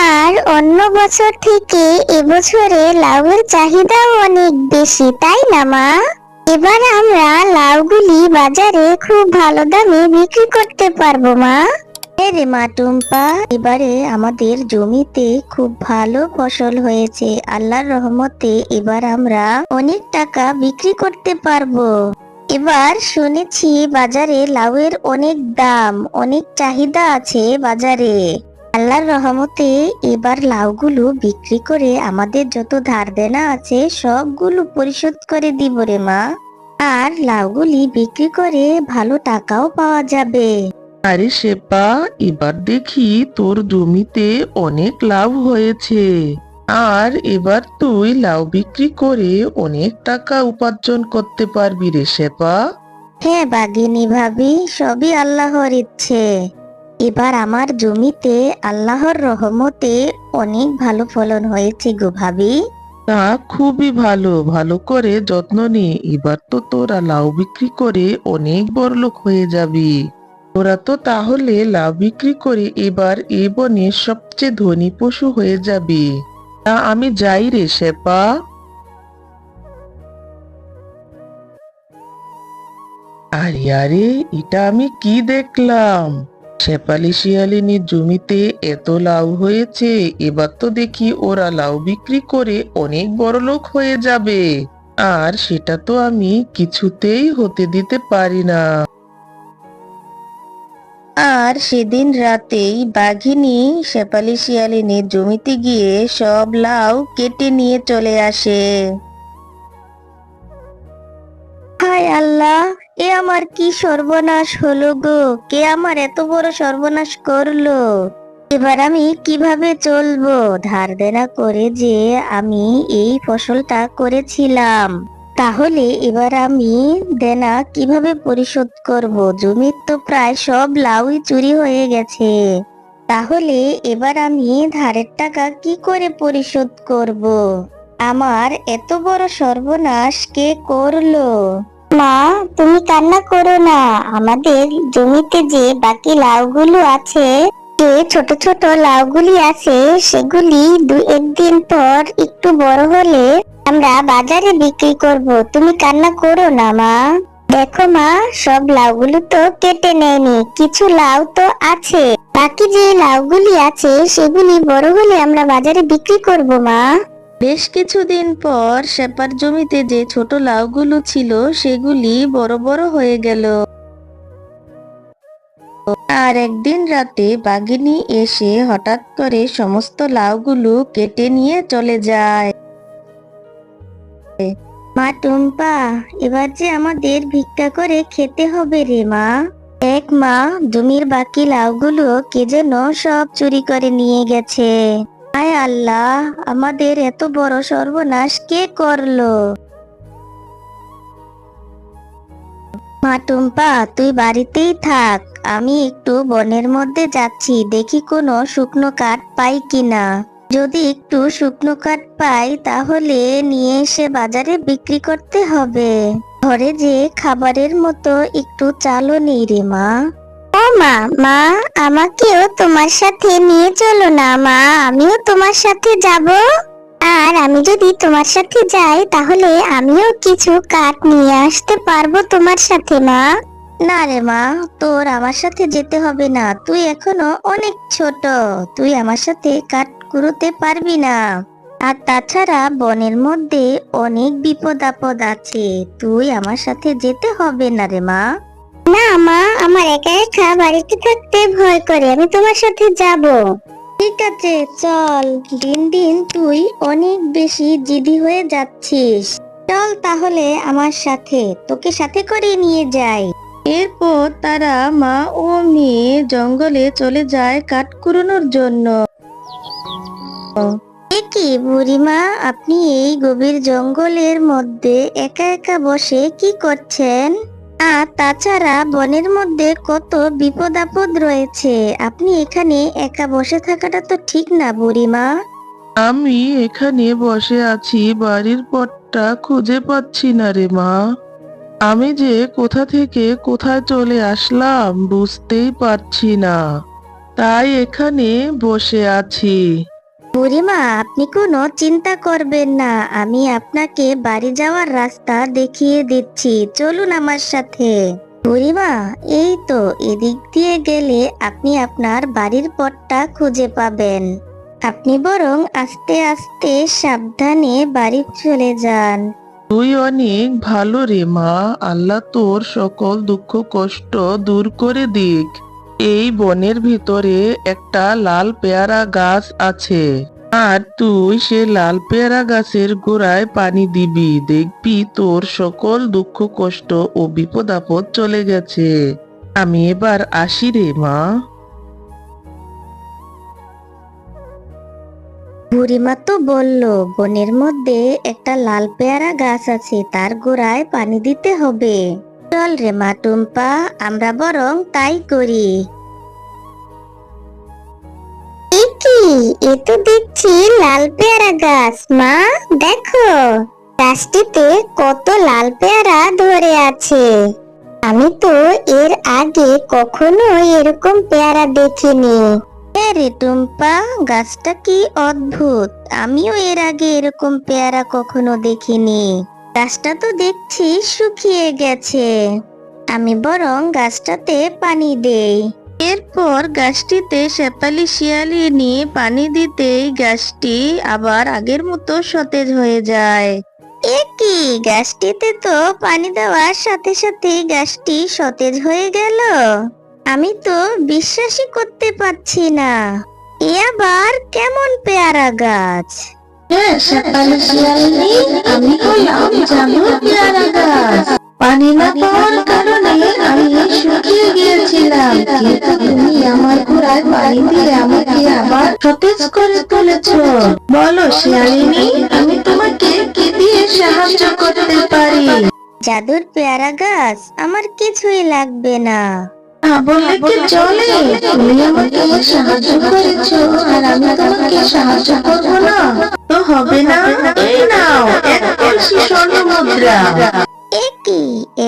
আর অন্য বছর থেকে এবছরে লাউয়ের চাহিদাও অনেক বেশি, তাই না মা? এবার আমরা লাউগুলি বাজারে খুব ভালো দামে বিক্রি করতে পারব মা। হ্যাঁ রে মা টুম্পা, এবারে আমাদের জমিতে খুব ভালো ফসল হয়েছে, আল্লাহর রহমতে এবার আমরা অনেক টাকা বিক্রি করতে পারব। এবার শুনেছি বাজারে লাউয়ের অনেক দাম, অনেক চাহিদা আছে বাজারে। আল্লাহর রহমতে এবার লাউগুলো বিক্রি করে আমাদের যত ধার দেনা আছে সবগুলো পরিশোধ করে দিব রে মা। আর লাউগুলি বিক্রি করে ভালো টাকাও পাওয়া যাবে। আরে শেপা এবার দেখি তোর জমিতে অনেক লাভ হয়েছে। আর এবার তুই লাউ বিক্রি করে অনেক টাকা উপার্জন করতে পারবি রে শেপা। হ্যাঁ বাগিনী ভাবি সবই আল্লাহর ইচ্ছে। এবার আমার জমিতে আল্লাহর রহমতে অনেক ভালো ফলন হয়েছে গো ভাবি। তা খুবই ভালো ভালো করে যত্ন নে। এবার তো তোরা লাউ বিক্রি করে অনেক বড় লোক হয়ে যাবি। তোরা তো তাহলে লাউ বিক্রি করে এবার এই বনের সবচেয়ে ধনী পশু হয়ে যাবি। তা আমি যাই রে শেপা। আরে আরে, এটা আমি কি দেখলাম? শেপালি শিয়ালিনীর জমিতে এত লাউ হয়েছে, এবার তো দেখি ওরা লাউ বিক্রি করে অনেক বড় লোক হয়ে যাবে। আর সেটা তো আমি কিছুতেই হতে দিতে পারি না। আর সেদিন রাতেই বাঘিনী শেপালি শিয়ালিনীর জমিতে গিয়ে সব লাউ কেটে নিয়ে চলে আসে। আল্লাহ, এ আমার কি সর্বনাশ হলো গো? কে আমার এত বড় সর্বনাশ করল? এবার আমি কীভাবে চলবো? ধার দেনা করে যে আমি এই ফসলটা করেছিলাম। তাহলে এবার আমি দেনা কীভাবে পরিশোধ করব? জমির তো প্রায় সব লাউই চুরি হয়ে গেছে। তাহলে এবার আমি ধারের টাকা কি করে পরিশোধ করব? আমার এত বড় সর্বনাশ কে করল? মা, তুমি কান্না করো না। আমাদের জমিতে যে বাকি লাউগুলো আছে, যে ছোট ছোট লাউগুলি আছে, সেগুলি দু একদিন পর একটু বড় হলে আমরা বাজারে বিক্রি করব। তুমি কান্না করো না, মা। দেখো মা, সব লাউগুলো তো কেটে নেয়নি। কিছু লাউ তো আছে। বাকি যে লাউগুলি আছে, সেগুলি বড় হলে আমরা বাজারে বিক্রি করব, মা। বেশ কিছুদিন পর শেপার জমিতে যে ছোট লাউগুলো ছিল, সেগুলি বড় বড় হয়ে গেল। আর একদিন রাতে বাঘিনী এসে হঠাৎ করে সমস্ত লাউগুলো কেটে নিয়ে চলে যায়। মা টুম্পা, এবার যে আমাদের ভিক্ষা করে খেতে হবে রে মা। এক মা, জমির বাকি লাউগুলো কে যেন সব চুরি করে নিয়ে গেছে। আয় আল্লাহ, আমাদের এত বড় সর্বনাশ কে করল? মাটুম্পা তুই বাড়িতেই থাক, আমি একটু বনের মধ্যে যাচ্ছি, দেখি কোনো শুকনো কাঠ পাই কিনা। যদি একটু শুকনো কাঠ পাই, তাহলে নিয়ে এসে বাজারে বিক্রি করতে হবে। ঘরে যে খাবারের মতো একটু চালও নেই রে মা। মা মা আমাকেও তোমার সাথে নিয়ে চলো না মা। আমিও তোমার সাথে যাব। আর আমি যদি তোমার সাথে যাই তাহলে আমিও কিছু কাঠ নিয়ে আসতে পারব তোমার সাথে মা। না রে মা তোর আমার সাথে যেতে হবে না। তুই এখনও অনেক ছোট। তুই আমার সাথে কাঠ কুড়োতে পারবি না। আর তাছাড়া বনের মধ্যে অনেক বিপদ আপদ আছে। তুই আমার সাথে যেতে হবে না রে মা। না মা আমার একা একা বাড়িতে থাকতে ভয় করে, আমি তোমার সাথে যাব। ঠিক আছে, চল। দিন দিন তুই অনেক বেশি জিদি হয়ে যাচ্ছিস। চল তাহলে আমার সাথে, তোকে সাথে করে নিয়ে যাই। এরপর তারা মা ও মেয়ে জঙ্গলে চলে যায় কাঠ কুড়োনোর জন্য। কি বুড়িমা, আপনি এই গভীর জঙ্গলের মধ্যে একা একা বসে কি করছেন? আর তাছাড়া বনের মধ্যে কত বিপদ আপদ রয়েছে। আপনি এখানে একা বসে থাকাটা তো ঠিক না, বুড়িমা। আমি এখানে বসে আছি, বাড়ির পথটা খুঁজে পাচ্ছি না রে মা। আমি যে কোথা থেকে কোথায় চলে আসলাম বুঝতেই পারছি না। তাই এখানে বসে আছি। বুড়িমা, আপনি কোনো চিন্তা করবেন না। আমি আপনাকে বাড়ি যাওয়ার রাস্তা দেখিয়ে দিচ্ছি। চলুন আমার সাথে। বুড়িমা, এই তো, এদিক দিয়ে গেলে আপনি আপনার বাড়ির পথটা খুঁজে পাবেন। আপনি বরং আস্তে আস্তে সাবধানে বাড়ি চলে যান। তুই অনেক ভালো রে মা। আল্লাহ তোর সকল দুঃখ কষ্ট দূর করে দিক। এই বনের ভিতরে একটা লাল পেয়ারা গাছ আছে। আর তুই সে লাল পেয়ারা গাছের গোড়ায় পানি দিবি, দেখবি তোর সকল দুঃখ, কষ্ট ও বিপদ আপদ চলে গেছে। আমি এবার আসি রে, মা। বুড়িমা তো বলল, বনের মধ্যে একটা লাল পেয়ারা গাছ আছে, তার গোড়ায় পানি দিতে হবে। চল রে মা টুম্পা আমরা বরং তাই করি। কি? এ তো দেখছি লাল পেয়ারা গাছ মা দেখো। গাছটিতে কত লাল পেয়ারা ধরে আছে। আমি তো এর আগে কখনো এরকম পেয়ারা দেখিনি। রে টুম্পা গাছটা কি অদ্ভুত। আমিও এর আগে এরকম পেয়ারা কখনো দেখিনি। গাছটা তো দেখছি শুকিয়ে গেছে। আমি বরং গাছটাতে পানি দেই। এরপর গাছটিতে শেপালি শিয়ালি নিয়ে পানি দিতেই গাছটি আবার আগের মতো সতেজ হয়ে যায়। একই গাছটিতে তো পানি দেওয়ার সাথে সাথে গাছটি সতেজ হয়ে গেল। আমি তো বিশ্বাসই করতে পারছি না। এ আবার কেমন পেয়ারা গাছ? হ্যাঁ গাছ পানি না পাওয়ার কারণে আমি শুকিয়ে গিয়েছিলাম, কিন্তু তুমি আমার গোড়ায় পানি দিয়ে আমাকে আবার সতেজ করে তুলেছো। বলো শিয়ালিনী, আমি তোমাকে কি দিয়ে সাহায্য করতে পারি? জাদুর পেয়ারা গাছ, আমার কিছুই লাগবে না। বললে কি চলে? তুমি আমাকে সাহায্য করেছ আর আমি তোমাকে সাহায্য করব না। তো হবে না? এই নাও এক কলসি স্বর্ণ মুদ্রা এ কি?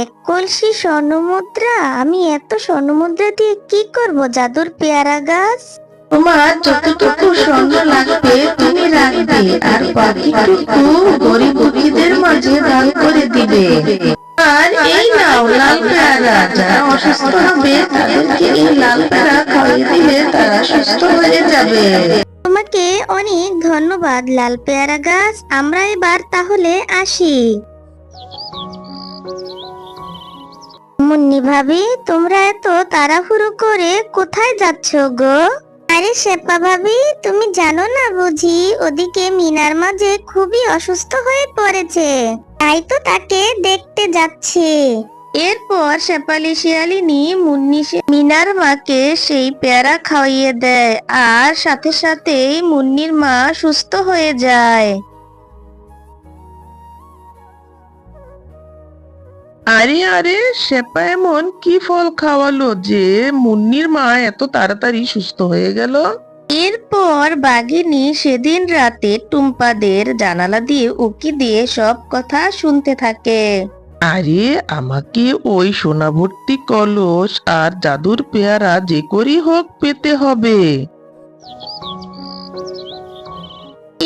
এক কলসি স্বর্ণ মুদ্রা আমি এত স্বর্ণ মুদ্রা দিয়ে কি করব জাদুর পেয়ারা গাছ? তোমার যতটুকু স্বর্ণ লাগবে তুমি রাখবে, আর বাকিটুকু গরিব দুঃখীদের মাঝে দান করে দিবে। আর এই নাও, লাল পেয়ারা, যারা অসুস্থ হবে, তাদেরকে এই লাল পেয়ারা দিলে তারা সুস্থ হয়ে যাবে। তোমাকে অনেক ধন্যবাদ, লাল পেয়ারা গাছ। আমরা এবার তাহলে আসি। মুন্নি ভাবি, তোমরা এত তাড়াহুড়ো করে কোথায় যাচ্ছ গো? আরে শেপা ভাবি, তুমি জানো না বুঝি ওদিকে মিনার মাঝে খুবই অসুস্থ হয়ে পড়েছে। তাই তো তাকে দেখতে যাচ্ছে। এরপর শেপালি শিয়ালিনী মুন্নি মিনার মাকে সেই পেয়ারা খাওয়িয়ে দেয় আর সাথে সাথেই মুন্নির মা সুস্থ হয়ে যায়। আরে আরে সেপা এমন কি ফল খাওয়ালো যে মুন্নির মা এত তাড়াতাড়ি সুস্থ হয়ে গেল? এরপর বাঘিনী সেদিন রাতে টুম্পাদের জানালা দিয়ে উকি দিয়ে সব কথা শুনতে থাকে। আরে আমাকে ওই সোনা ভর্তি কলস আর জাদুর পেয়ারা যে করি হোক পেতে হবে।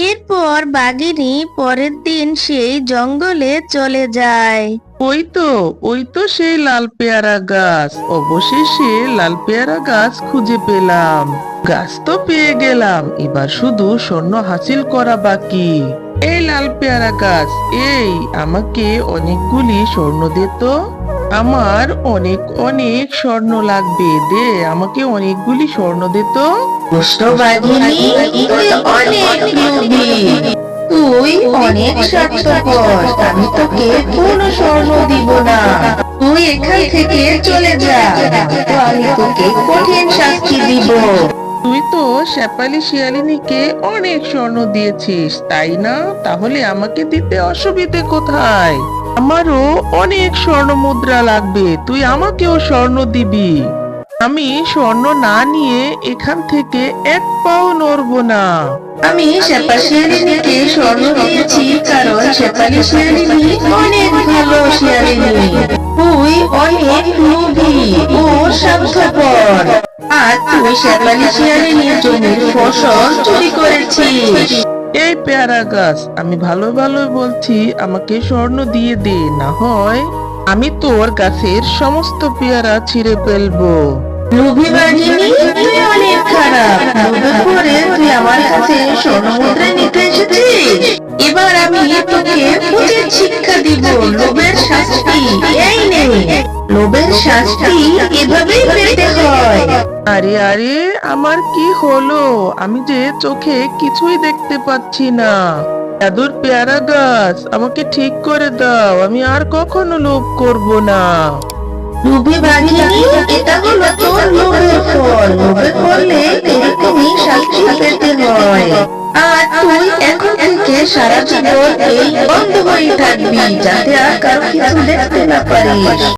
এরপর বাঘিনী পরের দিন সেই জঙ্গলে চলে যায়। ওই তো ওই তো সেই লাল পেয়ারা গাছ। অবশেষে লাল পেয়ারা গাছ খুঁজে পেলাম। গাছ তো পেয়ে গেলাম, এবার শুধু স্বর্ণ হাসিল করা বাকি। এই লাল পেয়ারা গাছ, এই আমাকে অনেকগুলি স্বর্ণ দে তো। আমার অনেক অনেক স্বর্ণ লাগবে, দে আমাকে অনেকগুলি স্বর্ণ দে তো। অনেক তুই অনেক স্বার্থপর, আমি তোকে কোনো স্বর্ণ দিব না। তুই এখান থেকে চলে যা, তো আমি তোকে কঠিন শাস্তি দিব। তুই তো শেপালি শিয়ালিনীকে অনেক স্বর্ণ দিয়েছিস, তাই না? তাহলে আমাকে দিতে অসুবিধে কোথায়? আমারও অনেক স্বর্ণ মুদ্রা লাগবে, তুই আমাকেও স্বর্ণ দিবি। আমি স্বর্ণ না নিয়ে এখান থেকে এক পাও নড়বো না। আমি শেপা শিয়ালিনীকে স্বর্ণ দিয়েছি কারণ শেপালি শিয়ালিনী অনেক ভালো শিয়ালিনী তুই অনেক লোভী ও স্বার্থপর। আর তুই শেপালি শিয়ালিনীর জমির ফসল চুরি করেছিস। এই পেয়ারা গাছ আমি ভালো ভালো বলছি আমাকে স্বর্ণ দিয়ে দে না হয় আমি তোর গাছের সমস্ত পেয়ারা ছিঁড়ে ফেলব। লোভী বাঘিনী তুই অনেক খারাপ। লোভে তুই আমার কাছে স্বর্ণ মুদ্রা নিতে এসেছিস। এবার আমি তোকে শিক্ষা দিব। লোভের শাস্তি এই নে। লোভের শাস্তি এভাবেই পেতে হয়। আরে আরে, আমার কি হলো? আমি যে চোখে কিছুই দেখতে পাচ্ছি না। জাদুর পেয়ারা গাছ, আমাকে ঠিক করে দাও। আমি আর কখনো লোভ করব না। লোভী বাঘিনী এটা হলো তোর লোভের ফল। লোভে করলে এরকমই শাস্তি পেতে হয়। আর তুই এখন থেকে সারা জীবন এই বন্ধ হয়ে থাকবি, যাতে আর কারও কিছু দেখতে না পারিস।